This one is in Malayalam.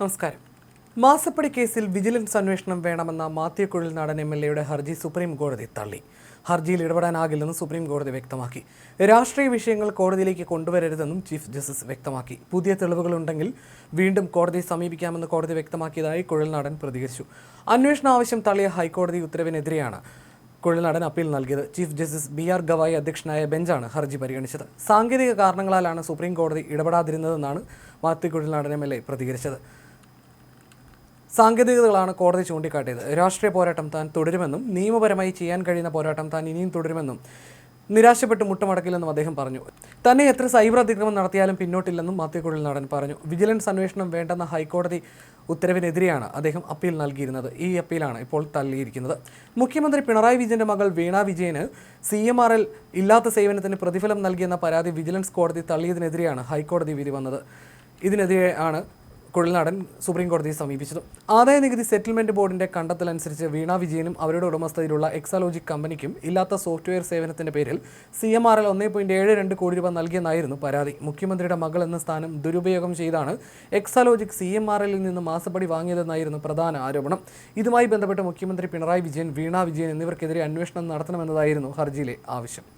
നമസ്കാരം. മാസപ്പടി കേസിൽ വിജിലൻസ് അന്വേഷണം വേണമെന്ന മാത്യു കുഴൽനാടൻ എം എൽ എയുടെ ഹർജി സുപ്രീം കോടതി തള്ളി. ഹർജിയിൽ ഇടപെടാനാകില്ലെന്ന് സുപ്രീം കോടതി വ്യക്തമാക്കി. രാഷ്ട്രീയ വിഷയങ്ങൾ കോടതിയിലേക്ക് കൊണ്ടുവരരുതെന്നും ചീഫ് ജസ്റ്റിസ് വ്യക്തമാക്കി. പുതിയ തെളിവുകളുണ്ടെങ്കിൽ വീണ്ടും കോടതിയെ സമീപിക്കാമെന്ന് കോടതി വ്യക്തമാക്കിയതായി കുഴൽനാടൻ പ്രതികരിച്ചു. അന്വേഷണ ആവശ്യം തള്ളിയ ഹൈക്കോടതി ഉത്തരവിനെതിരെയാണ് കുഴൽനാടൻ അപ്പീൽ നൽകിയത്. Chief justice B R Gavai അധ്യക്ഷനായ ബെഞ്ചാണ് ഹർജി പരിഗണിച്ചത്. സാങ്കേതിക കാരണങ്ങളാലാണ് സുപ്രീം കോടതി ഇടപെടാതിരുന്നതെന്നാണ് Mathew Kuzhalnadan M L A പ്രതികരിച്ചത്. സാങ്കേതികതകളാണ് കോടതി ചൂണ്ടിക്കാട്ടിയത്. രാഷ്ട്രീയ പോരാട്ടം താൻ തുടരുമെന്നും നിയമപരമായി ചെയ്യാൻ കഴിയുന്ന പോരാട്ടം താൻ ഇനിയും തുടരുമെന്നും നിരാശപ്പെട്ട് മുട്ടുമടക്കില്ലെന്നും അദ്ദേഹം പറഞ്ഞു. തന്നെ എത്ര സൈബർ അതിക്രമം നടത്തിയാലും പിന്നോട്ടില്ലെന്നും മാത്യു കുഴൽനാടൻ പറഞ്ഞു. വിജിലൻസ് അന്വേഷണം വേണ്ടെന്ന ഹൈക്കോടതി ഉത്തരവിനെതിരെയാണ് അദ്ദേഹം അപ്പീൽ നൽകിയിരുന്നത്. ഈ അപ്പീലാണ് ഇപ്പോൾ തള്ളിയിരിക്കുന്നത്. മുഖ്യമന്ത്രി പിണറായി വിജയന്റെ മകൾ വീണ വിജയന് സി എം ആർ എൽ ഇല്ലാത്ത സേവനത്തിന് പ്രതിഫലം നൽകിയെന്ന പരാതി വിജിലൻസ് കോടതി തള്ളിയതിനെതിരെയാണ് ഹൈക്കോടതി വിധി വന്നത്. ഇതിനെതിരെ ആണ് കുഴൽനാടൻ സുപ്രീം കോടതിയെ സമീപിച്ചത്. ആദായ നികുതി സെറ്റിൽമെന്റ് ബോർഡിന്റെ കണ്ടെത്തൽ അനുസരിച്ച് വീണ വിജയനും അവരുടെ ഉടമസ്ഥതയിലുള്ള എക്സാലോജിക് കമ്പനിക്കും ഇല്ലാത്ത സോഫ്റ്റ്വെയർ സേവനത്തിന്റെ പേരിൽ സി എം ആർ എൽ ഒന്നേ പോയിന്റ് ഏഴ് രണ്ട് കോടി രൂപ നൽകിയെന്നായിരുന്നു പരാതി. മുഖ്യമന്ത്രിയുടെ മകൾ എന്ന സ്ഥാനം ദുരുപയോഗം ചെയ്താണ് എക്സാലോജിക് സി എം ആർ എല്ലിൽ നിന്ന് മാസപ്പടി വാങ്ങിയതെന്നായിരുന്നു പ്രധാന ആരോപണം. ഇതുമായി ബന്ധപ്പെട്ട് മുഖ്യമന്ത്രി പിണറായി വിജയൻ വീണ വിജയൻ എന്നിവർക്കെതിരെ അന്വേഷണം നടത്തണമെന്നതായിരുന്നു ഹർജിയിലെ ആവശ്യം.